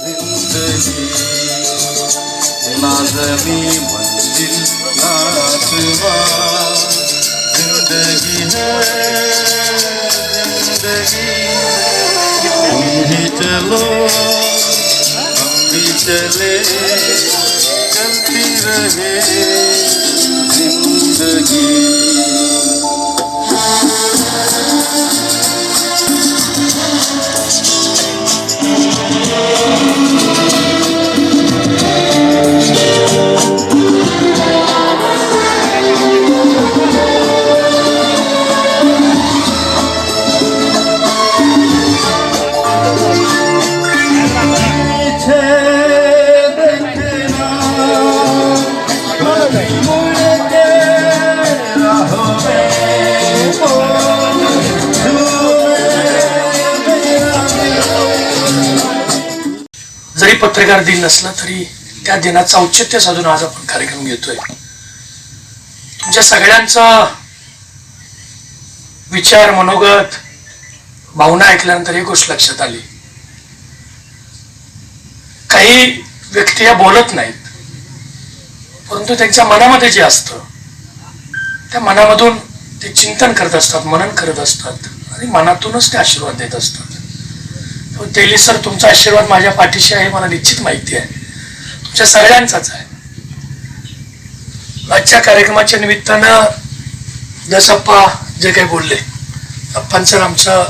जिंदगी लाजमी मंजिल लाजवा जिंदगी है जिंदगी तुम ही चलो हम भी चले चलती रहे जिंदगी पत्रकार दिन नसला तरी त्या दिनाचं औचित्य साधून आज आपण कार्यक्रम घेतोय. तुमच्या सगळ्यांचा विचार मनोगत भावना ऐकल्यानंतर एक गोष्ट लक्षात आली. काही व्यक्ती या बोलत नाहीत परंतु त्यांच्या मनामध्ये जे असतं त्या मनामधून ते चिंतन करत असतात मनन करत असतात आणि मनातूनच ते आशीर्वाद देत असतात. हो, तेली सर तुमचा आशीर्वाद माझ्या पाठीशी आहे मला निश्चित माहिती आहे. तुमच्या सगळ्यांचाच आहे. आजच्या कार्यक्रमाच्या निमित्तानं दसप्पा जे काही बोलले अप्पांचं आमचं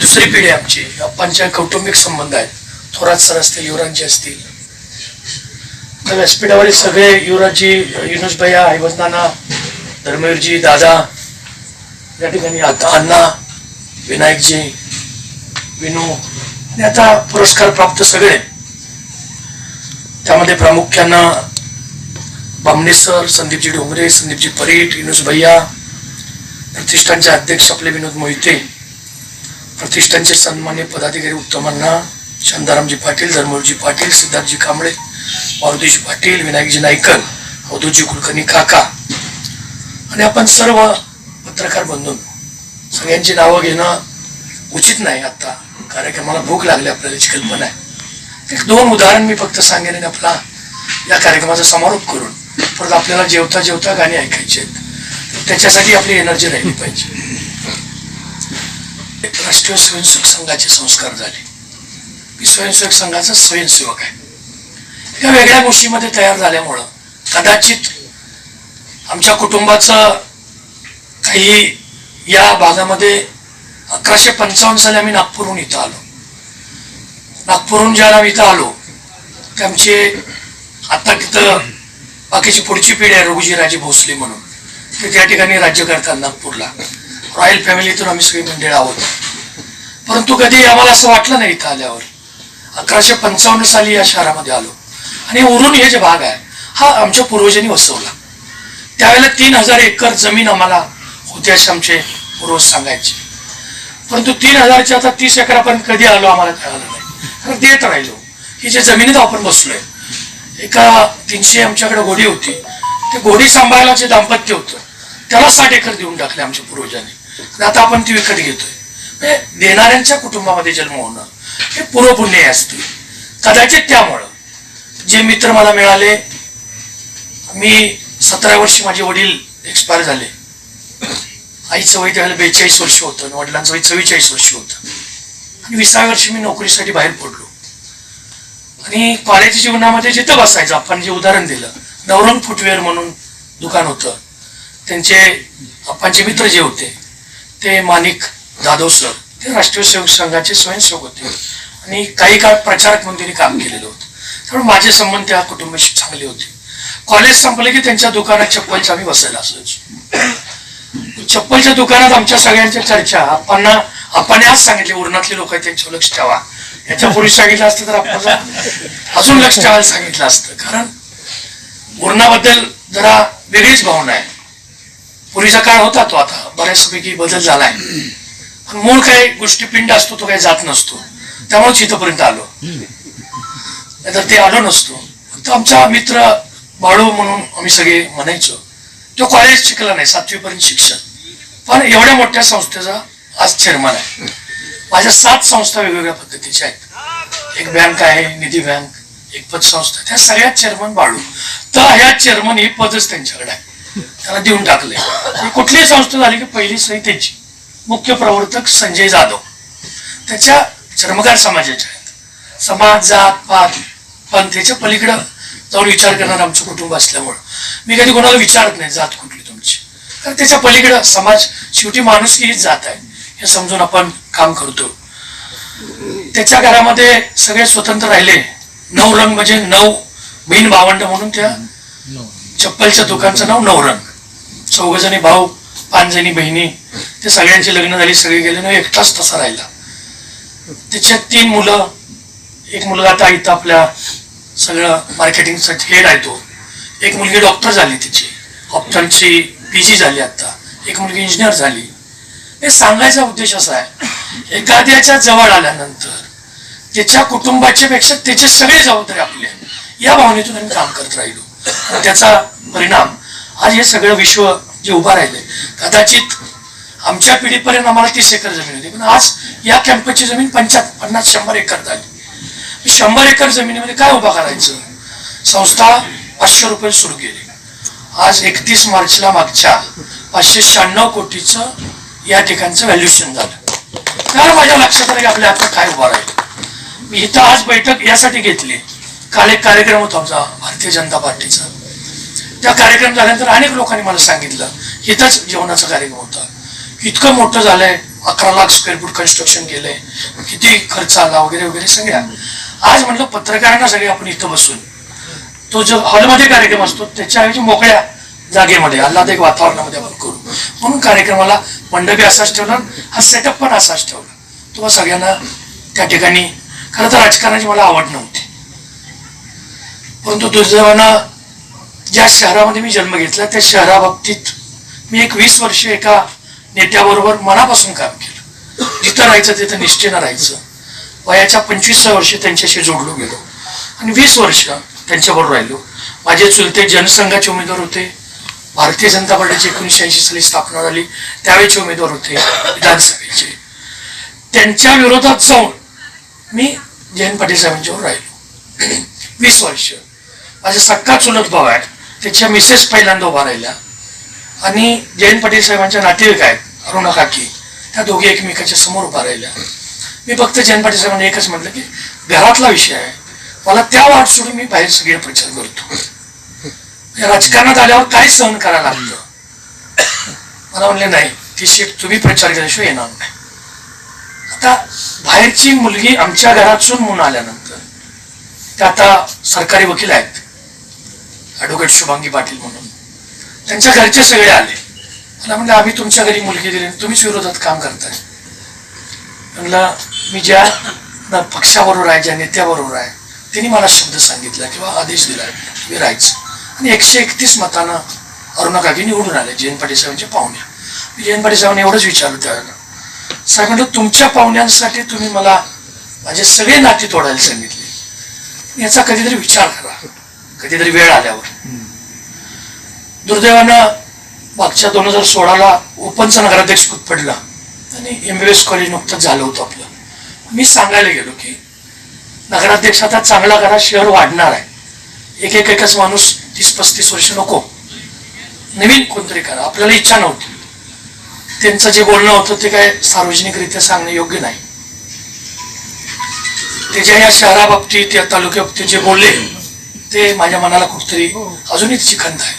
दुसरी पिढी आमची. अप्पांच्या कौटुंबिक संबंध आहेत. थोरात सर असतील युवराजजी असतील. तर व्यासपीठावरील सगळे युवराजजी युनुस भैया हैवतनाना धर्मवीरजी दादा या ठिकाणी आता अण्णा विनायकजी विनू आणि आता पुरस्कार प्राप्त सगळे. त्यामध्ये प्रामुख्यानं बामणे सर संदीपजी डोंगरे संदीपजी परीट युनुस भैया प्रतिष्ठानचे अध्यक्ष आपले विनोद मोहिते प्रतिष्ठानचे सन्मान्य पदाधिकारी उत्तमांना शांतारामजी पाटील धर्मवरजी पाटील सिद्धार्थजी कांबळे मारुतीजी पाटील विनायकजी नाईकर अवधूजी कुलकर्णी काका आणि आपण सर्व पत्रकार बंधून सगळ्यांची नावं घेणं उचित नाही आता कार्यक्रमाला भूक लागली आपल्याला याची कल्पना आहे. एक दोन उदाहरण मी फक्त सांगेन आणि आपला या कार्यक्रमाचा समारोप करून परत आपल्याला जेवता जेवता गाणी ऐकायची आहेत. त्याच्यासाठी आपली एनर्जी राहिली पाहिजे. एक राष्ट्रीय स्वयंसेवक संघाचे संस्कार झाले. मी स्वयंसेवक संघाचा स्वयंसेवक आहे. या वेगळ्या गोष्टीमध्ये तयार झाल्यामुळं कदाचित आमच्या कुटुंबाचं काही या भागामध्ये अकराशे पंचावन्न साली आम्ही नागपूरहून इथं आलो. नागपूरहून ज्याला आम्ही इथं आलो ते आमचे आता तिथं बाकीची पुढची पिढी आहे रघुजीराजे भोसले म्हणून. ते त्या ठिकाणी राज्य करतात नागपूरला. रॉयल फॅमिलीतून आम्ही सगळी मंडळ आहोत. परंतु कधी आम्हाला असं वाटलं नाही इथं आल्यावर. अकराशे पंचावन्न साली या शहरामध्ये आलो. आणि उरून हे जे भाग आहे हा आमच्या पूर्वजांनी वसवला. त्यावेळेला तीन हजार एकर जमीन आम्हाला होती असे आमचे पूर्वज सांगायचे. परंतु तीन हजारच्या आता तीस एकरापर्यंत कधी आलो आम्हाला कळालं नाही. कारण देत राहिलो. की जे जमिनीत आपण बसलोय एका तीनशे आमच्याकडे घोडी होती. ते घोडी सांभाळायला जे दाम्पत्य होतं त्याला साठ एकर देऊन टाकले आमच्या पूर्वजांनी. आणि आता आपण ती विकत घेतोय. म्हणजे देणाऱ्यांच्या कुटुंबामध्ये जन्म होणं हे पूर्वपुण्य असते कदाचित त्यामुळं जे मित्र मला मिळाले मी सतरा वर्षी माझे वडील एक्सपायर झाले. आईचं वय त्यावेळेला बेचाळीस वर्ष होतं आणि वडिलांचं वय चव्वेचाळीस वर्ष होतं. आणि विसाव्या वर्षी मी नोकरीसाठी बाहेर पडलो. आणि कॉलेज जीवनामध्ये जिथं बसायचं आपण जे उदाहरण दिलं नवरंग फुटवेअर म्हणून दुकान होतं. त्यांचे आपणचे मित्र जे होते ते मानिक जाधव सर ते राष्ट्रीय सेवक संघाचे स्वयंसेवक होते. आणि काही काळ प्रचारक म्हणून त्यांनी काम केलेलं होतं. त्यामुळे माझे संबंध त्या कुटुंबाशी चांगले होते. कॉलेज संपले की त्यांच्या दुकानात चप्पलच्या आम्ही बसायला असायचो. चप्पलच्या दुकानात आमच्या सगळ्यांच्या चर्चा. आपण आपण आज सांगितले उरणातले लोक आहेत त्यांच्यावर लक्ष ठेवा. याच्यापूर्वी सांगितलं असतं तर आपण अजून लक्ष ठेवायला सांगितलं असतं. कारण उरणाबद्दल जरा वेगळीच भावना आहे. पूर्वीचा काळ होता तो आता. बऱ्याचपैकी बदल झालाय. पण मूळ काही गोष्टी पिंड असतो तो काही जात नसतो. त्यामुळेच इथपर्यंत आलो. नाहीतर ते आलो नसतो. फक्त आमचा मित्र बाळू म्हणून आम्ही सगळे म्हणायचो. तो कॉलेज शिकला नाही सातवीपर्यंत शिक्षण. पण एवढ्या मोठ्या संस्थेचा आज चेअरमन आहे. माझ्या सात संस्था वेगवेगळ्या पद्धतीच्या आहेत. एक बँक आहे निधी बँक एक पतसंस्था त्या सगळ्यात चेअरमन बाळू. तर ह्या चेअरमन ही पदच त्यांच्याकडे आहे. त्याला देऊन टाकले कुठलीही संस्था झाली की पहिली सही त्यांची. मुख्य प्रवर्तक संजय जाधव. त्याच्या चर्मकार समाजाच्या आहेत. समाज जात पात पण त्याच्या पलीकडं जाऊन विचार करणार आमचं कुटुंब असल्यामुळं. मी कधी कोणाला विचारत नाही जात कुठली तुमची. कारण त्याच्या पलीकडं समाज शेवटी माणूस हीच जात आहे. हे समजून आपण काम करतो. त्याच्या घरामध्ये सगळे स्वतंत्र राहिले. नऊ रंग म्हणजे नऊ बहीण भावंड म्हणून त्या चप्पलच्या दुकानचं नाव नवरंग चौघजणी भाऊ पाचजणी बहिणी ते सगळ्यांची लग्न झाली सगळे गेले ना एकटाच तसा राहिला. त्याच्यात तीन मुलं एक मुलगा आता इथं आपल्या सगळं मार्केटिंगसाठी हेड आहे तो. एक मुलगी डॉक्टर झाली तिची. ऑप्टनची पी जी झाली आता. एक मुलगी इंजिनियर झाली. हे सांगायचा उद्देश असा आहे एखाद्याच्या जवळ आल्यानंतर त्याच्या कुटुंबाच्या पेक्षा त्याचे सगळे जबाबदारी आपले या भावनेतून आम्ही काम करत राहिलो. त्याचा परिणाम आज हे सगळं विश्व जे उभा राहिले कदाचित आमच्या पिढीपर्यंत आम्हाला तीस एकर जमीन होती पण आज या कॅम्पची जमीन पंचाहत्तर पन्नास शंभर एकर झाली. शंभर एकर जमिनीमध्ये काय उभा करायचं? संस्था पाचशे रुपये सुरू केली. आज एकतीस मार्चला मागच्या पाचशे शहाण्णव कोटीचं या ठिकाणचं व्हॅल्युएशन झालं. काय माझ्या लक्षात आलं की आपल्या हातात काय उभा राहील. मी इथं आज बैठक यासाठी घेतली. काल एक कार्यक्रम होता आमचा भारतीय जनता पार्टीचा. त्या कार्यक्रम झाल्यानंतर अनेक लोकांनी मला सांगितलं इथंच जेवणाचा कार्यक्रम होता. इतकं मोठं झालंय अकरा लाख स्क्वेअर फूट कन्स्ट्रक्शन केलंय. किती खर्च आला वगैरे वगैरे सगळ्या. आज म्हटलं पत्रकारांना सगळे आपण इथं बसून. तो जो हॉलमध्ये कार्यक्रम असतो त्याच्याऐवजी मोकळ्या जागेमध्ये आल्हादायक वातावरणामध्ये आपण करू. म्हणून कार्यक्रमाला मंडपी असाच ठेवला हा सेटअप पण असाच ठेवला. तुम्हाला सगळ्यांना त्या ठिकाणी खरं तर राजकारणाची मला आवड नव्हती. परंतु दुर्दैवानं ज्या शहरामध्ये मी जन्म घेतला त्या शहराबाबतीत मी एक वीस वर्ष एका नेत्याबरोबर मनापासून काम केलं. जिथं राहायचं तिथं निष्ठेनं राहायचं. वयाच्या पंचवीसव्या वर्षी त्यांच्याशी जोडलो गेलो. आणि वीस वर्ष त्यांच्याबरोबर राहिलो. माझे चुलते जनसंघाचे उमेदवार होते. भारतीय जनता पार्टीची एकोणीसशे ऐंशी साली स्थापना झाली. त्यावेळेचे उमेदवार होते विधानसभेचे. त्यांच्या विरोधात जाऊन मी जयंत पाटील साहेबांच्यावर राहिलो. वीस वर्ष. माझा सक्का चुलत भाऊ आहे. त्याच्या मिसेस पहिल्यांदा उभा राहिल्या आणि जयंत पाटील साहेबांच्या नातेवाईक आहेत अरुणा काकी. त्या दोघी एकमेकाच्या समोर उभा राहिल्या. मी फक्त जयंत पाटील साहेबांनी एकच म्हटलं की घरातला विषय आहे. मला त्या वाट सोडून मी बाहेर सगळे प्रचार करतो. या राजकारणात आल्यावर काय सहन करायला लागलं मला म्हणले नाही ती सीट तुम्ही प्रचार केल्याशिवाय येणार नाही. आता बाहेरची मुलगी आमच्या घरातून म्हणून आल्यानंतर त्या आता सरकारी वकील आहेत. ॲडव्होकेट शुभांगी पाटील म्हणून. त्यांच्या घरचे सगळे आले. मला म्हणलं आम्ही तुमच्या घरी मुलगी दिली तुम्हीच विरोधात काम करताय. म्हणला मी ज्या पक्षाबरोबर आहे ज्या नेत्याबरोबर आहे त्यांनी मला शब्द सांगितला किंवा आदेश दिला मी राहायचं. आणि एकशे एकतीस मतानं अरुणा काकी निवडून आले जयंत पाटील साहेबांच्या पाहुण्या. मी जयंत पाटील साहेबांनी एवढंच विचारलं त्यावेळेला. साहेब म्हटलं तुमच्या पाहुण्यांसाठी तुम्ही मला माझे सगळे नाते तोडायला सांगितले. याचा कधीतरी विचार करा. कधीतरी वेळ आल्यावर. दुर्दैवानं मागच्या दोन हजार सोळाला ओपनचा नगराध्यक्ष पद पडला. आणि एम कॉलेज नुकतंच झालं होतं आपलं. मी सांगायला गेलो की नगराध्यक्ष आता चांगला करा शहर वाढणार आहे. एक एक एकच माणूस तीस पस्तीस वर्ष नको. नवीन कोणतरी करा. आपल्याला इच्छा नव्हती. त्यांचं जे बोलणं होतं ते काय सार्वजनिकरित्या सांगणं योग्य नाही. ते ज्या या शहराबाबतीत या तालुक्याबाबतीत जे बोलले ते माझ्या मनाला कुठतरी अजूनही चिखंत आहे.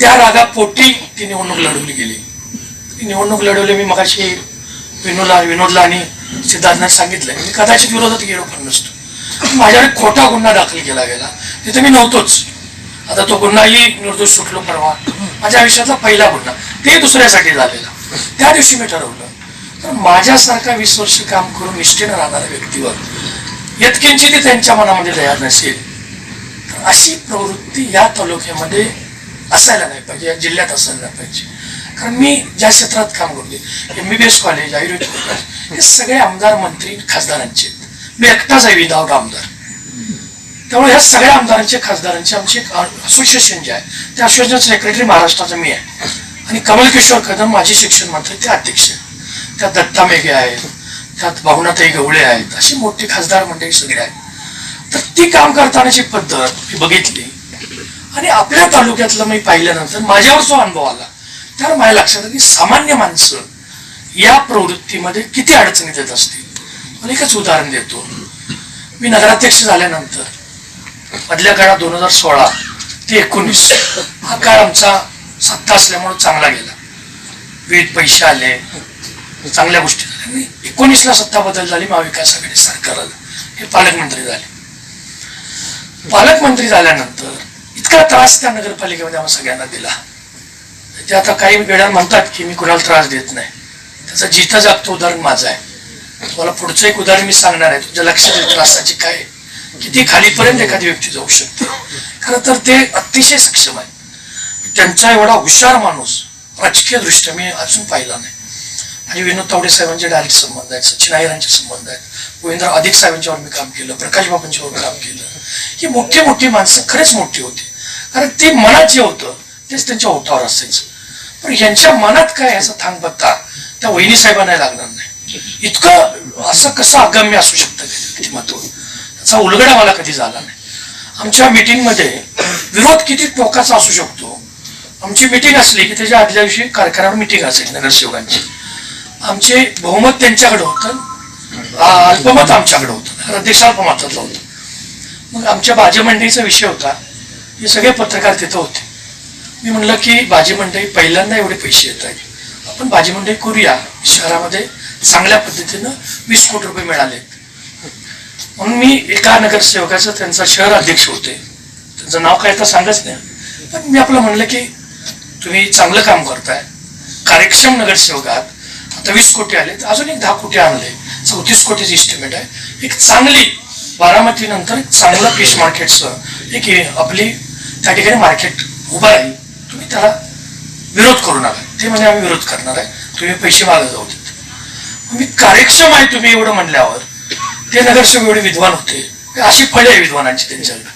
त्या रागापोटी ती निवडणूक लढवली गेली. निवडणूक लढवली मी मगाशी विनोदला विनोदला आणि सिद्धार्थनं सांगितलं मी म्हणजे कदाचित विरोधात गेलो पण नसतो. माझ्याकडे खोटा गुन्हा दाखल केला गेला. तिथे मी नव्हतोच. आता तो गुन्हाही निर्दोष सुटलो परवा. माझ्या आयुष्यातला पहिला गुन्हा. ते दुसऱ्यासाठी झालेला. त्या दिवशी मी ठरवलं तर माझ्यासारखा वीस वर्ष काम करून निष्ठेनं राहणाऱ्या व्यक्तीवर यत्किंचित ती त्यांच्या मनामध्ये तयार नसेल तर अशी प्रवृत्ती या तालुक्यामध्ये असायला नाही पाहिजे या जिल्ह्यात असायला नाही पाहिजे. कारण मी ज्या क्षेत्रात काम करते M B B S college Ayurveda college हे सगळे आमदार मंत्री खासदारांचे आहेत. मी एकटाच आहे विदाऊट आमदार. त्यामुळे या सगळ्या आमदारांचे खासदारांचे आमचे असोसिएशन जे आहे त्या असोसिएशन सेक्रेटरी महाराष्ट्राचा मी आहे. आणि कमल किशोर कदम माझे शिक्षण मंत्री ते अध्यक्ष त्यात त्या दत्ता मेघे आहेत त्यात भावनाताई गवळे आहेत अशी मोठी खासदार मंडळी सगळे आहेत. तर ती काम करतानाची पद्धत मी बघितली. आणि आपल्या तालुक्यातलं मी पाहिल्यानंतर माझ्यावर जो अनुभव आला तर माझ्या लक्षात आलं की सामान्य माणसं या प्रवृत्तीमध्ये किती अडचणीत येत असतील. मला एकच उदाहरण देतो. मी नगराध्यक्ष झाल्यानंतर मधल्या काळात दोन हजार सोळा ते एकोणीस हा काळ आमचा सत्ता असल्यामुळे चांगला गेला. वेद पैसे आले चांगल्या गोष्टी झाल्या. आणि एकोणीसला सत्ता बदल झाली महाविकास आघाडी सरकार आलं. हे पालकमंत्री झाले. पालकमंत्री झाल्यानंतर इतका त्रास त्या नगरपालिकेमध्ये आम्हाला सगळ्यांना दिला. ते आता काही वेळा म्हणतात की मी कुणाला त्रास देत नाही. त्याचं जिथं जागतो उदाहरण माझं आहे. तुम्हाला पुढचं एक उदाहरण मी सांगणार आहे. तुमच्या लक्षात येईल त्रासाची काय? किती खालीपर्यंत एखादी व्यक्ती जाऊ शकते? खरं तर ते अतिशय सक्षम आहे. त्यांचा एवढा हुशार माणूस राजकीय दृष्ट्या मी अजून पाहिला नाही. आणि विनोद तावडे साहेबांचे डायरेक्ट संबंध आहेत सचिन अय्यरांचे संबंध आहेत गोविंदराव अधिक साहेबांच्यावर मी काम केलं प्रकाश बाबांच्यावर काम केलं. ही मोठी मोठी माणसं खरेच मोठी होती. कारण ते मनात जे होतं तेच त्यांच्या ओठावर असायचं. पण यांच्या मनात काय याचा थांग पत्ता त्या वहिनी साहेबांना लागणार नाही. इतकं असं कसं अगम्य असू शकतं किती महत्त्व त्याचा उलगडा मला कधी झाला नाही. आमच्या मिटिंगमध्ये विरोध किती टोकाचा असू शकतो? आमची मिटिंग असली की त्याच्या आदल्या दिवशी कारखान्यावर मीटिंग असेल नगरसेवकांची. आमचे बहुमत त्यांच्याकडे होतं. अल्पमत आमच्याकडे होतं. अध्यक्ष अल्पमतातलं होतं. मग आमच्या भाजी मंडईचा विषय होता. हे सगळे पत्रकार तिथं होते. मी म्हणलं की भाजी मंडई पहिल्यांदा एवढे पैसे येत आहेत. आपण भाजी मंडई करूया. शहरामध्ये चांगल्या पद्धतीनं वीस कोटी रुपये मिळाले म्हणून मी एका नगरसेवकाचं त्यांचा शहर अध्यक्ष होते. त्यांचं नाव काय तर सांगच नाही. पण मी आपलं म्हणलं की तुम्ही चांगलं काम करताय. कार्यक्षम नगरसेवक आहात. आता वीस कोटी आले तर अजून एक दहा कोटी आणले. चौतीस कोटीची इस्टिमेट आहे. एक चांगली बारामतीनंतर एक चांगलं फिश मार्केटचं एक आपली त्या ठिकाणी मार्केट उभं राहील. तुम्ही त्याला विरोध करू नका. ते म्हणजे आम्ही विरोध करणार आहे. तुम्ही पैसे मागे जाऊ देत. मी कार्यक्षम आहे तुम्ही एवढं म्हणल्यावर. ते नगरसेवक एवढे विद्वान होते. अशी फळे आहे विद्वानांची त्यांच्याकडे.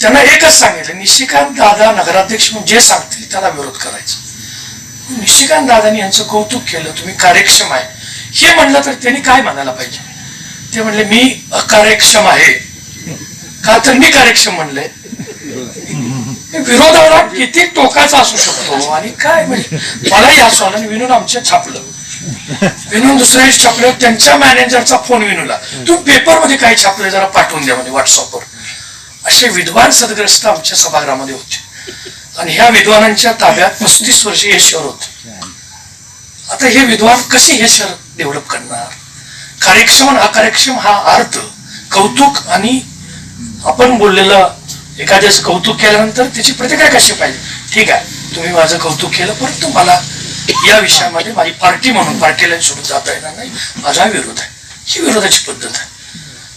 त्यांना एकच सांगितलं निशिकांत दादा नगराध्यक्ष म्हणून जे सांगतील त्याला विरोध करायचा. निशिकांत दादानी यांचं कौतुक केलं तुम्ही कार्यक्षम आहे. हे म्हणलं तर त्यांनी काय म्हणायला पाहिजे? ते म्हणले मी अकार्यक्षम आहे. का तर मी कार्यक्षम म्हणले? हे विरोधाला किती टोकाचा असू शकतो? आणि काय म्हणजे? मलाही असं आलं आणि विनोद आमच्या छापलं. विनोद दुसऱ्या छापलं त्यांच्या मॅनेजरचा फोन विनूला. तू पेपरमध्ये काय छापलं जरा पाठवून द्या म्हणजे व्हॉट्सअपवर असे विद्वान सदग्रस्त आमच्या सभागृहामध्ये होते. आणि ह्या विद्वानांच्या ताब्यात पस्तीस वर्ष हे शहर होते. आता हे विद्वान कसे हे शहर डेव्हलप करणार? कार्यक्षम आणि अकार्यक्षम हा अर्थ कौतुक आणि आपण बोललेलं एखाद्याचं कौतुक केल्यानंतर त्याची प्रतिक्रिया कशी पाहिजे? ठीक आहे तुम्ही माझं कौतुक केलं परंतु मला या विषयामध्ये माझी पार्टी म्हणून पार्टीला सोडून जाता येणार नाही. माझा विरोध आहे. ही विरोधाची पद्धत आहे.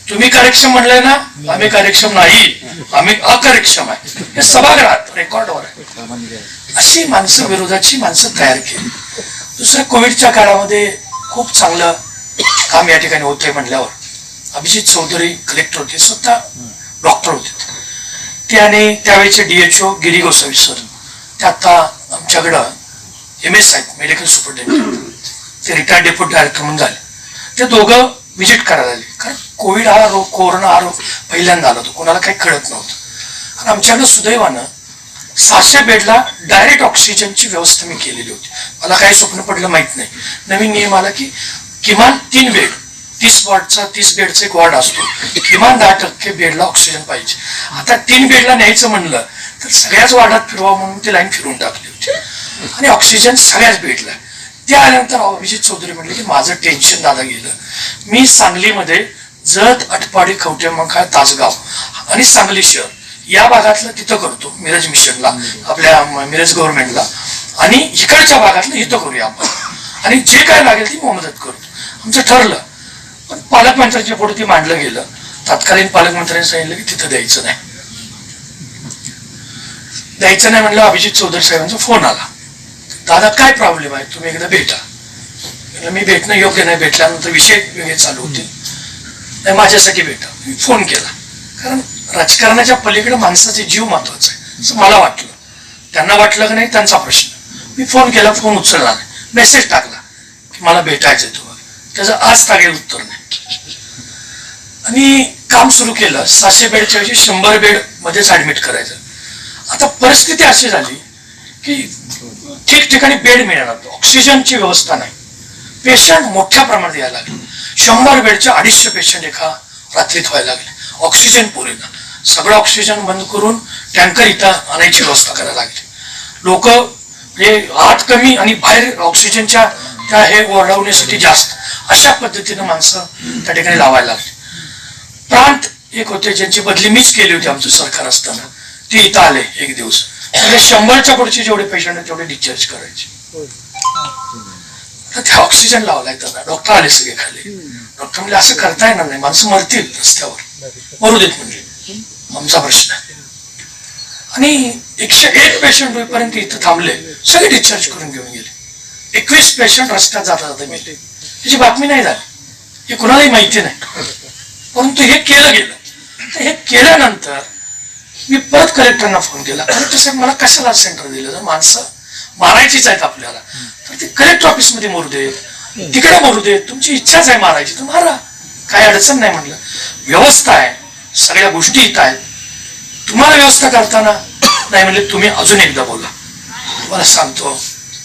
तुम्ही कार्यक्षम म्हणलंय ना आम्ही कार्यक्षम नाही. आम्ही अकार्यक्षम आहे. हे सभागृहात रेकॉर्डवर आहे. अशी माणसं विरोधाची माणसं तयार केली. दुसरं कोविडच्या काळामध्ये खूप चांगलं काम या ठिकाणी होतंय म्हणल्यावर. अभिजित चौधरी कलेक्टर होते स्वतः डॉक्टर होते. ते आणि त्यावेळेचे डीएचओ गिरी गोसावी सर ते आता आमच्याकडं एम एस आहेत मेडिकल सुपरिटेंडंट ते रिटायर्ड डेप्युटी डायरेक्टर म्हणून झाले. ते दोघं व्हिजिट करायला आले. कारण कोविड हा रोग कोरोना हा रोग पहिल्यांदा आला होता. कोणाला काही कळत नव्हतं. आणि आमच्याकडं सुदैवानं सहाशे बेडला डायरेक्ट ऑक्सिजनची व्यवस्था मी केलेली होती. मला काही स्वप्न पडलं माहीत नाही. नवीन नियम आला की किमान तीन बेड तीस वॉर्डचा तीस बेडचा एक वॉर्ड असतो. किमान दहा टक्के बेडला ऑक्सिजन पाहिजे. आता तीन बेडला न्यायचं म्हणलं तर सगळ्याच वार्डात फिरवा म्हणून ती लाईन फिरून टाकली होती. आणि ऑक्सिजन सगळ्याच बेडला. ते आल्यानंतर अभिजित चौधरी म्हटले की माझं टेन्शन दादा गेलं. मी सांगलीमध्ये जत अटपाडी कवटेमंका तासगाव आणि सांगली शहर या भागातलं तिथं करतो मिरज मिशनला आपल्या मिरज गव्हर्नमेंटला. आणि इकडच्या भागातलं इथं करूया आपण. आणि जे काय लागेल ती मदत करतो. आमचं ठरलं. पण पालकमंत्र्यांच्या पुढे ते मांडलं गेलं. तत्कालीन पालकमंत्र्यांनी सांगितलं की तिथं द्यायचं नाही. द्यायचं नाही म्हणलं अभिजित चौधरी साहेबांचा फोन आला. दादा काय प्रॉब्लेम आहे? तुम्ही एकदा भेटा. मी भेटणं योग्य नाही भेटल्यानंतर विषय वेगळे चालू होतील. नाही माझ्यासाठी भेटा. मी फोन केला. कारण राजकारणाच्या पलीकडे माणसाचे जीव महत्त्वाचा आहे असं मला वाटलं. त्यांना वाटलं की नाही त्यांचा प्रश्न. मी फोन केला फोन उचलला नाही. मेसेज टाकला की मला आहे तुम्हाला. त्याचं आज तागे उत्तर नाही. आणि काम सुरू केलं सातशे बेडच्या ऐवजी शंभर बेड मध्येच ऍडमिट करायचं. आता परिस्थिती अशी झाली की ठिकठिकाणी बेड मिळणार ऑक्सिजनची व्यवस्था नाही. पेशंट मोठ्या प्रमाणात यायला लागले. शंभर बेडच्या अडीचशे पेशंट एका रात्रीत व्हायला लागले. ऑक्सिजन पुरेना. सगळं ऑक्सिजन बंद करून टँकर इथं आणायची व्यवस्था करायला लागली. लोक हे आत कमी आणि बाहेर ऑक्सिजनच्या त्या हे ओरडवण्यासाठी जास्त. अशा पद्धतीनं माणसं त्या ठिकाणी लावायला लागली. प्रांत एक होते ज्यांची बदली मीच केली होती आमचं सरकार असताना. ते इथं आले एक दिवस. म्हणजे शंभरच्या पुढचे जेवढे पेशंट आहेत तेवढे डिस्चार्ज करायचे. तर ते ऑक्सिजन लावलाय त्यांना. डॉक्टर आले सगळे खाली. डॉक्टर म्हणजे असं करता येणार नाही. माणसं मरतील रस्त्यावर. मरू देत म्हणजे आमचा प्रश्न आहे. आणि एकशे एक पेशंट होईपर्यंत इथं थांबले. सगळे डिस्चार्ज करून घेऊन गेले. एकवीस पेशंट रस्त्यात जाता जाता मेले. त्याची बातमी नाही झाली. हे कुणालाही माहिती नाही. परंतु हे केलं गेलं. तर हे केल्यानंतर मी परत कलेक्टरना फोन केला. कलेक्टर साहेब मला कशाला सेंटर दिलं? जर माणसं मारायचीच आहेत आपल्याला. तर ते कलेक्टर ऑफिसमध्ये मरू देत तिकडे मरू देत तुमची इच्छाच आहे मारायची तर मारा. काही अडचण नाही म्हटलं व्यवस्था आहे. सगळ्या गोष्टी इथं आहेत. तुम्हाला व्यवस्था करताना नाही म्हणले तुम्ही अजून एकदा बोला. मला सांगतो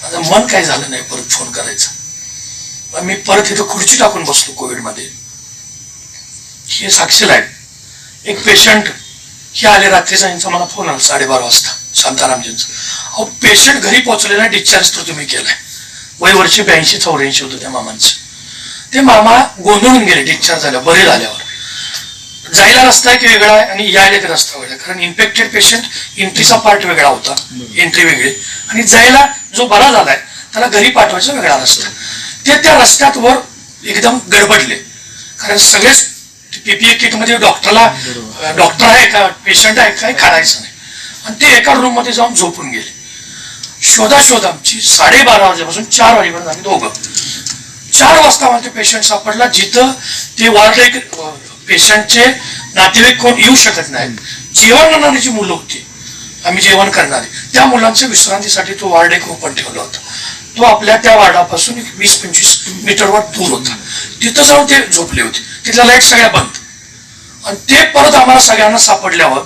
माझं मन काय झालं नाही परत फोन करायचं. मी परत इथं खुर्ची टाकून बसलो कोविडमध्ये. हे साक्षीला आहेत एक पेशंट हे आले रात्रीचा यांचा मला फोन आला साडेबारा वाजता. शांतारामजींचा अहो पेशंट घरी पोहोचलेला डिस्चार्ज तर तुम्ही केलाय. वय वर्षी ब्याऐंशी चौऱ्याऐंशी होतं त्या मामांचं. ते मामा गोंधळून गेले डिस्चार्ज झाल्या बरे झाल्यावर. जायला रस्ता एक वेगळा आहे आणि यायला एक रस्ता वेगळा. कारण इन्फेक्टेड पेशंट एंट्रीचा पार्ट वेगळा होता. एंट्री वेगळी. आणि जायला जो बरा झालाय त्याला घरी पाठवायचा वेगळा रस्ता. ते त्या रस्त्यात वर एकदम गडबडले. कारण सगळेच पीपीए किटमध्ये डॉक्टरला डॉक्टर आहे का पेशंट आहे काय काढायचं नाही. आणि ते एका रूममध्ये जाऊन झोपून गेले. शोधा शोध आमची साडेबारा वाजेपासून चार वाजेपर्यंत आम्ही दोघं. चार वाजता मला ते पेशंट सापडला. जिथं ते वार्ड एक पेशंटचे नातेवाईक कोण येऊ शकत नाहीत जेवण करणारी मुलं होती. आम्ही जेवण करणारे. त्या मुलांच्या विश्रांतीसाठी तो वार्ड एक ओपन ठेवला होता. तो आपल्या त्या वार्डापासून एक वीस पंचवीस मीटरवर दूर होता. तिथं जाऊन ते झोपले होते. तिथल्या लाइट सगळ्या बंद. आणि ते परत आम्हाला सगळ्यांना सापडल्यावर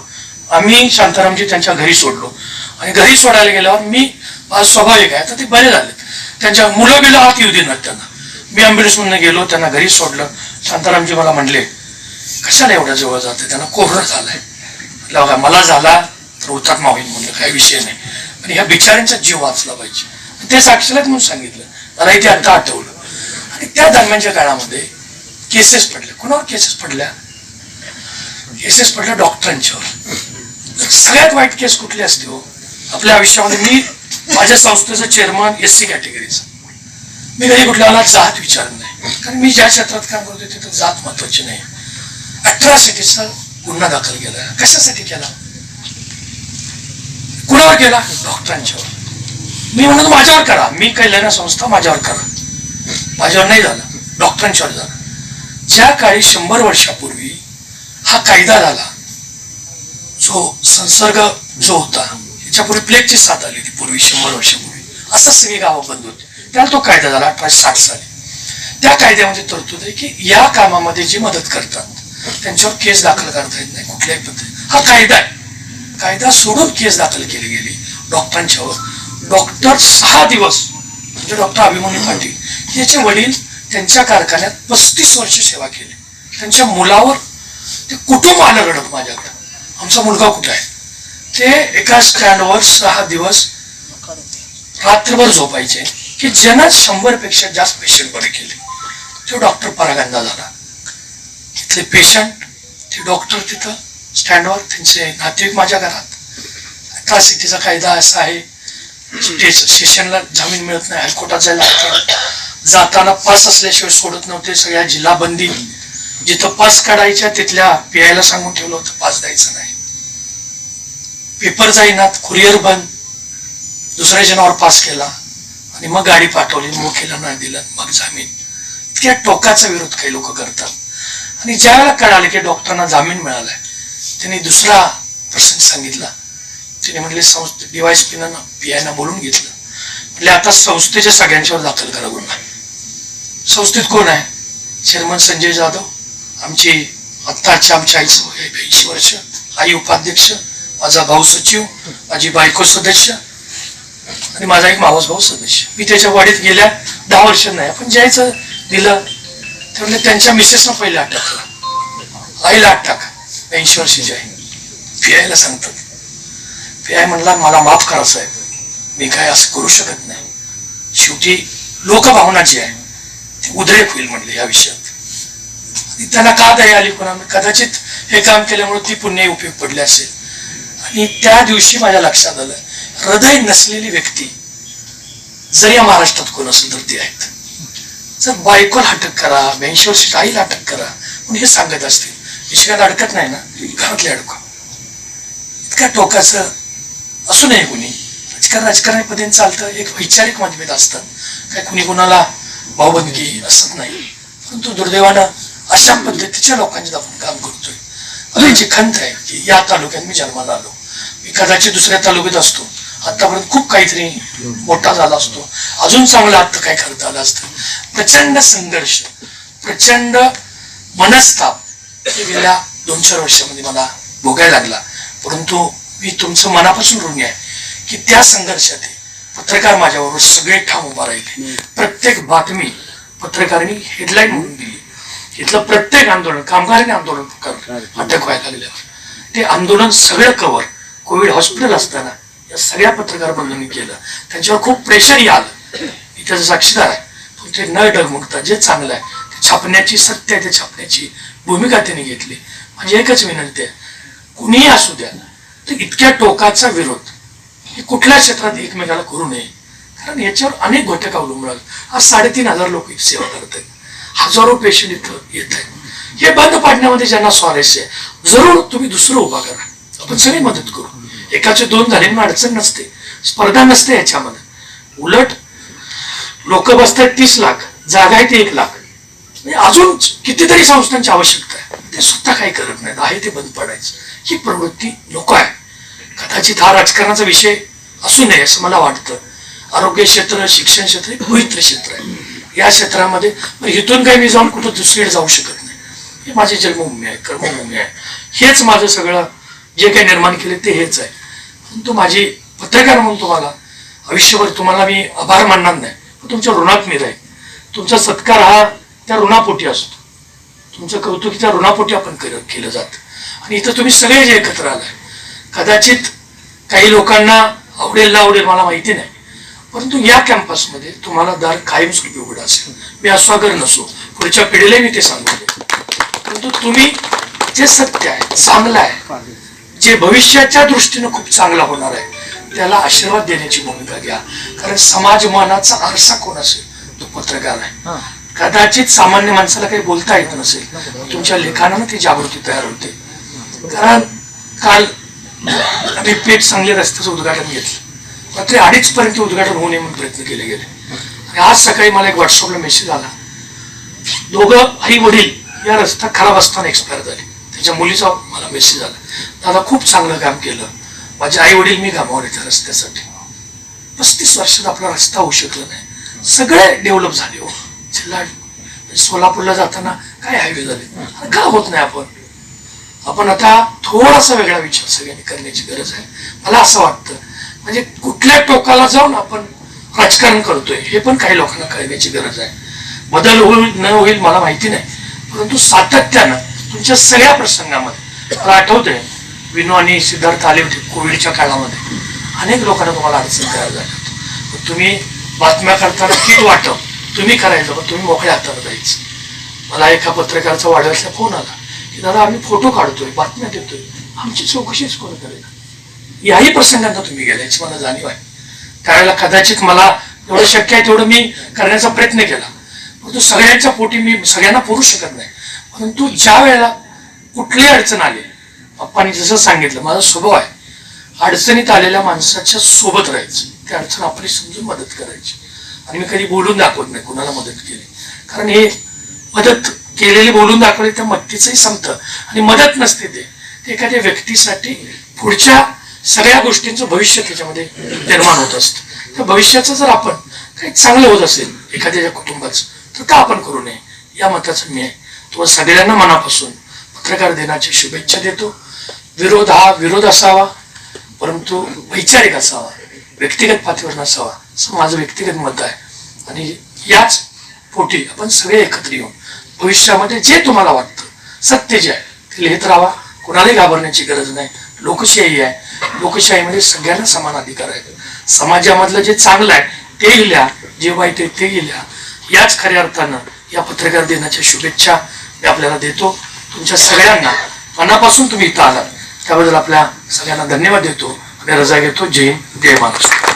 आम्ही शांतारामजी त्यांच्या घरी सोडलो. आणि घरी सोडायला गेल्यावर मी स्वाभाविक आहे तर ते बरे झाले. त्यांच्या मुलं बिलं आत येऊ देणार त्यांना. मी ambulance गेलो त्यांना घरी सोडलं. शांतारामजी मला म्हणले कशाला एवढ्या जवळ जाते? त्यांना कोरोना झालाय. म्हटलं मला झाला तर हुतात्मा होईल म्हणलं काही विषय नाही. आणि ह्या बिचाऱ्यांचा जीव वाचला पाहिजे. ते साक्षीला म्हणून सांगितलं. मला इथे आता आठवलं. आणि त्या दरम्यानच्या काळामध्ये केसेस पडल्या. कुणावर केसेस पडल्या? केसेस पडल्या डॉक्टरांच्यावर सगळ्यात वाईट केस कुठली असते हो? आपल्या आयुष्यामध्ये मी माझ्या संस्थेचं चेअरमन एस सी कॅटेगरीचा मी कधी कुठल्याला जात विचारत नाही. कारण मी ज्या क्षेत्रात काम करतो तिथं जात महत्वाची नाही. अठरासिटीचा गुन्हा दाखल केला. कशासाठी केला? कुणावर केला? डॉक्टरांच्यावर मी म्हणून माझ्यावर करा. मी कल्याण संस्था माझ्यावर करा. माझ्यावर नाही झालं. डॉक्टरांच्यावर झालं. ज्या काळी शंभर वर्षापूर्वी हा कायदा झाला जो संसर्ग जो होता याच्यापूर्वी प्लेगची साथ आली होती पूर्वी शंभर वर्षापूर्वी. असं सगळी गावं बंद होती. त्याला तो कायदा झाला अठराशे साठ साली. त्या कायद्यामध्ये तरतूद आहे की या कामामध्ये जी मदत करतात त्यांच्यावर केस दाखल करता येत नाही कुठल्याही पद्धती हा कायदा आहे. कायदा सोडून केस दाखल केली गेली डॉक्टरांच्यावर. डॉक्टर सहा दिवस म्हणजे डॉक्टर अभिमन्यू पाटील याचे वडील त्यांच्या कारखान्यात पस्तीस वर्ष सेवा केली. त्यांच्या मुलावर ते कुटुंब आलं रडत माझ्याकडे. आमचा मुलगा कुठे आहे? ते एका स्टँडवर सहा दिवस रात्रभर झोपायचे की ज्यानं शंभरपेक्षा जास्त पेशंट बरे केले. तो डॉक्टर परागंदा झाला. तिथले पेशंट ते डॉक्टर तिथं स्टँडवर त्यांचे नातेवाईक माझ्या घरात. अट्रॉसिटीचा कायदा असा आहे स्टेशनला जामीन मिळत नाही हायकोर्टात जायला लागतं जाताना पास असल्याशिवाय सोडत नव्हते सगळ्या जिल्हा बंदी. जिथं पास काढायच्या तिथल्या पियायला सांगून ठेवलं होतं पास द्यायचं नाही. पेपर जाईनात कुरिअर बंद. दुसऱ्या जनावर पास केला. आणि मग गाडी पाठवली मुखेला नाही दिलं मग जामीन. इतक्या टोकाचा विरोध काही लोक करतात. आणि ज्या वेळेला कळाले की डॉक्टरांना जामीन मिळालाय त्यांनी दुसरा प्रसंग सांगितला. तिने म्हणले संस्थे डीवायसपीनं पी आयना बोलून घेतलं. म्हणजे आता संस्थेच्या सगळ्यांच्यावर दाखल करा गुन्हा. संस्थेत कोण आहे? चेअरमन संजय जाधव आमची आत्ताच्या आमच्या आईचं वय आहे वर्ष. आई उपाध्यक्ष माझा भाऊ सचिव माझी बायको सदस्य आणि माझा एक मावस भाऊ सदस्य. मी त्याच्या वाडीत गेल्या दहा वर्ष नाही आपण जायचं दिलं ते म्हणजे त्यांच्या मिसेसनं पहिले अटक आईला अटक ऐंशी ब्याऐंशी वर्षाची आहे पी सांगतात. पी आय म्हणला मला माफ करा साहेब. मी काय असं करू शकत नाही. शेवटी लोकभावना जी आहे ती उद्रेक होईल म्हणले या विषयात. त्यांना का दया आली कोणा? कदाचित हे काम केल्यामुळे ती पुण्य उपयोग पडले असेल. आणि त्या दिवशी माझ्या लक्षात आलं हृदय नसलेली व्यक्ती जर या महाराष्ट्रात कोण असेल तर ती आहेत. जर बायकोला अटक करा ब्याऐंशी वर्षाची आईला अटक करा म्हणून हे सांगत असतील? विषयात अडकत नाही ना? घरातले अडका इतक्या टोकाचं असू नये कुणी. राजकारण राजकारणी पद्धतीने चालतं एक वैचारिक मतभेद असतात. काय कुणी कुणाला भावबंदगी असत नाही. परंतु दुर्दैवानं अशा पद्धतीच्या लोकांचे आपण काम करतोय. मला जी खंत आहे की या तालुक्यात मी जन्माला आलो. मी कदाचित दुसऱ्या तालुक्यात असतो. आतापर्यंत खूप काहीतरी मोठा झाला असतो. अजून चांगलं आत्ता काय करता आलं असतं. प्रचंड संघर्ष प्रचंड मनस्ताप गेल्या दोन चार वर्षामध्ये मला भोगायला लागला. परंतु मी तुमचं मनापासून ऋणी आहे की त्या संघर्षात पत्रकार माझ्याबरोबर सगळे ठाम उभा राहिले. प्रत्येक बातमी पत्रकारांनी हेडलाईन म्हणून दिली. इथलं प्रत्येक आंदोलन कामगारांनी आंदोलन अटक व्हायला लागल्यावर ते आंदोलन सगळं कव्हर कोविड हॉस्पिटल असताना या सगळ्या पत्रकार बंधूंनी केलं. त्यांच्यावर खूप प्रेशरही आलं. मी त्याचा साक्षीदार आहे पण ते न डगमगता जे चांगलं आहे ते छापण्याची सत्य आहे ते छापण्याची भूमिका त्यांनी घेतली. म्हणजे एकच विनंती आहे कुणीही असू द्या तर इतक्या टोकाचा विरोध. हे कुठल्या क्षेत्रात एकमेकाला करू नये? कारण याच्यावर अनेक घटक अवलंबून आज साडेतीन हजार लोक सेवा करत आहेत हजारो पेशंट इथं येत आहेत हे बंद पाडण्यामध्ये ज्यांना स्वारस्य आहे जरूर तुम्ही दुसरं उभा करा. आपण सगळी मदत करू. एकाचे दोन झाले म्हणून अडचण नसते. स्पर्धा नसते याच्यामध्ये. उलट लोक बसतात तीस लाख जागा आहे ती एक लाख. म्हणजे अजून कितीतरी संस्थांची आवश्यकता आहे. ते स्वतः काही करत नाहीत. आहे ते बंद पडायचं. ही प्रवृत्ती नको आहे. कदाचित हा राजकारणाचा विषय असू नये असं मला वाटतं. आरोग्य क्षेत्र शिक्षण क्षेत्र हे पवित्र क्षेत्र आहे. या क्षेत्रामध्ये इथून काही मी जाऊन कुठं दुसरीकडे जाऊ शकत नाही. हे माझी जन्मभूमी आहे कर्मभूमी आहे. हेच माझं सगळं जे काही निर्माण केले ते हेच आहे. परंतु माझी पत्रकार म्हणून तुम्हाला आयुष्यभर तुम्हाला मी आभार मानणार नाही. तुमच्या ऋणात मी राहील तुमचा सत्कार हा त्या ऋणापोटी असतो. तुमचं कौतुकीच्या ऋणापोटी आपण केलं जातं. आणि इथं तुम्ही सगळे जे एकत्र आलाय कदाचित काही लोकांना आवडेल ना आवडेल मला माहिती नाही. परंतु या कॅम्पसमध्ये तुम्हाला दार कायमस्वरूपी उघड असेल. मी अस्वागर नसो. पुढच्या पिढीलाही मी ते सांगू परंतु तुम्ही जे सत्य आहे चांगलं आहे जे भविष्याच्या दृष्टीनं खूप चांगला होणार आहे त्याला आशीर्वाद देण्याची भूमिका घ्या. कारण समाजमानाचा आरसा कोण असेल तो पत्रकार आहे. कदाचित सामान्य माणसाला काही बोलता येत नसेल तुमच्या लेखानं ती जागृती तयार होते. कारण काल आम्ही पेठ सांगली रस्त्याचं उद्घाटन घेतलं. रात्री अडीच पर्यंत उद्घाटन होऊ नये म्हणून प्रयत्न केले गेले. आणि आज सकाळी मला एक व्हॉट्सअपला मेसेज आला. दोघं आई वडील या रस्ता खराब असताना एक्सपायर झाले. त्याच्या मुलीचा मला मेसेज आला. दादा खूप चांगलं काम केलं. माझे आई वडील मी कामावर त्या रस्त्यासाठी. पस्तीस वर्षात आपला रस्ता होऊ शकला नाही. सगळे डेव्हलप झाले हो. जिल्हा सोलापूरला जाताना काय हायवे झाले? का होत नाही आपण? आपण आता थोडासा वेगळा विचार सगळ्यांनी करण्याची गरज आहे. मला असं वाटतं म्हणजे कुठल्या टोकाला जाऊन आपण राजकारण करतोय हे पण काही लोकांना कळण्याची गरज आहे. बदल होईल न होईल मला माहिती नाही. परंतु सातत्यानं तुमच्या सगळ्या प्रसंगामध्ये मला आठवतंय विनो आणि सिद्धार्थ आले होते कोविडच्या काळामध्ये. अनेक लोकांना तुम्हाला अडचण करायला लागत तुम्ही बातम्या करताना किट वाटव तुम्ही करायचं पण तुम्ही मोकळ्या हाताने जायचं. मला एका पत्रकाराचा वाढवायचा फोन आला. की दादा आम्ही फोटो काढतोय बातम्या देतोय. आमची चौकशीच कोण करेल याही प्रसंगांना तुम्ही गेल्याची मला जाणीव आहे. त्यावेळेला कदाचित मला एवढं शक्य आहे तेवढं मी करण्याचा प्रयत्न केला. परंतु सगळ्यांच्या पोटी मी सगळ्यांना पुरू शकत नाही. परंतु ज्या वेळेला कुठली अडचण आली पप्पांनी जसं सांगितलं माझा स्वभाव आहे अडचणीत आलेल्या माणसाच्या सोबत राहायचं. ती अडचण आपली समजून मदत करायची. आणि मी कधी बोलून दाखवत नाही कुणाला मदत केली. कारण हे मदत केलेली बोलून दाखवली त्या मदतीचंही संपतं. आणि मदत नसते ते. एखाद्या व्यक्तीसाठी पुढच्या सगळ्या गोष्टींचं भविष्य त्याच्यामध्ये निर्माण होत असतं. तर भविष्याचं जर आपण काही चांगलं होत असेल एखाद्याच्या कुटुंबाचं तर का आपण करू नये? या मताचं मी आहे. तुम्हाला सगळ्यांना मनापासून पत्रकार दिनाची शुभेच्छा देतो. विरोध हा विरोध असावा परंतु वैचारिक असावा व्यक्तिगत पातळीवर नसावा असं माझं व्यक्तिगत मत आहे. आणि याच पोटी आपण सगळे एकत्र येऊन भविष्यामध्ये जे तुम्हाला वाटतं सत्य जे आहे ते लिहित राहा. कुणालाही घाबरण्याची गरज नाही. लोकशाही आहे. लोकशाहीमध्ये सगळ्यांना समान अधिकार आहेत. समाजामधलं जे चांगलं आहे ते लिहा. जे वाईट आहे ते लिहा. याच खऱ्या अर्थानं या पत्रकार दिनाच्या शुभेच्छा मी आपल्याला देतो. तुमच्या सगळ्यांना मनापासून तुम्ही इथं आलात. त्याबद्दल आपल्या सगळ्यांना धन्यवाद देतो आणि रजा घेतो. जय हिंद. जय महाराष्ट्र.